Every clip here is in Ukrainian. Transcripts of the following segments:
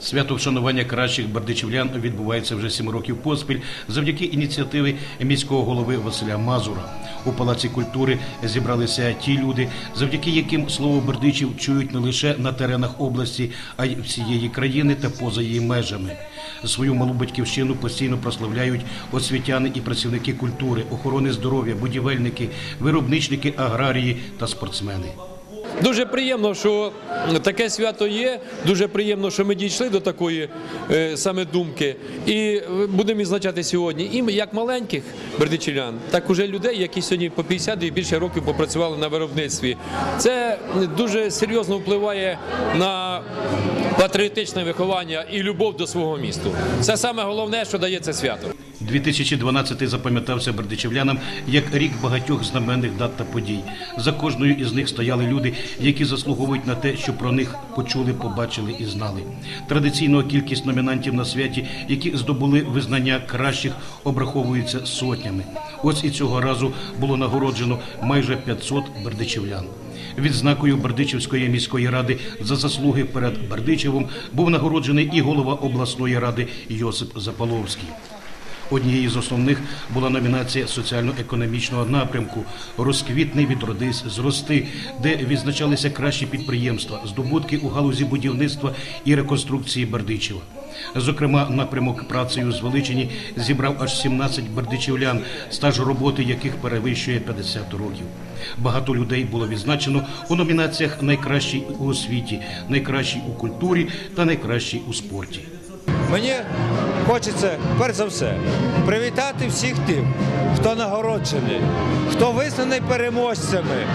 Свято вшанування кращих бердичівлян відбувається вже сім років поспіль завдяки ініціативи міського голови Василя Мазура. У палаці культури зібралися ті люди, завдяки яким слово бердичів чують не лише на теренах області, а й всієї країни та поза її межами. Свою малу батьківщину постійно прославляють освітяни і працівники культури, охорони здоров'я, будівельники, виробничники, аграрії та спортсмени. Дуже приємно, що таке свято є. Дуже приємно, що ми дійшли до такої е, саме думки. І е, будемо відзначати сьогодні і як маленьких бердичівлян, так уже людей, які сьогодні по 50 і більше років попрацювали на виробництві. Це дуже серйозно впливає на патріотичне виховання і любов до свого місту. Це саме головне, що дає це свято. 2012 запам'ятався бердичівлянам як рік багатьох знаменних дат та подій. За кожною із них стояли люди, які заслуговують на те, що про них почули, побачили і знали. Традиційно кількість номінантів на святі, які здобули визнання кращих, обраховується сотнями. Ось і цього разу було нагороджено майже 500 бердичівлян. Відзнакою Бердичівської міської ради за заслуги перед Бердичевом був нагороджений і голова обласної ради Йосип Запаловський. Однією з основних була номінація соціально-економічного напрямку Розквітний відродись зрости, де відзначалися кращі підприємства, здобутки у галузі будівництва і реконструкції Бердичева. Зокрема, напрямок працею звеличені зібрав аж 17 бердичівлян, стаж роботи яких перевищує 50 років. Багато людей було відзначено у номінаціях Найкращий у освіті, найкращий у культурі та найкращий у спорті. Мені хочеться, перш за все, привітати всіх тих, хто нагороджений, хто визнаний переможцями,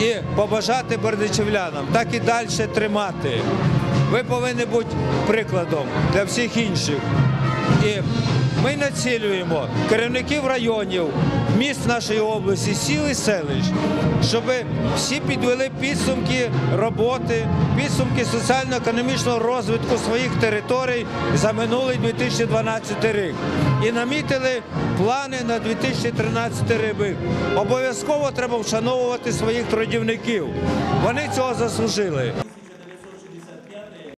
і побажати бердичівлянам так і далі тримати. Ви повинні бути прикладом для всіх інших. І ми націлюємо керівників районів, міст нашої області, сіл і селищ, щоб всі підвели підсумки роботи, підсумки соціально-економічного розвитку своїх територій за минулий 2012 рік і намітили плани на 2013 рік. Обов'язково треба вшановувати своїх трудівників. Вони цього заслужили.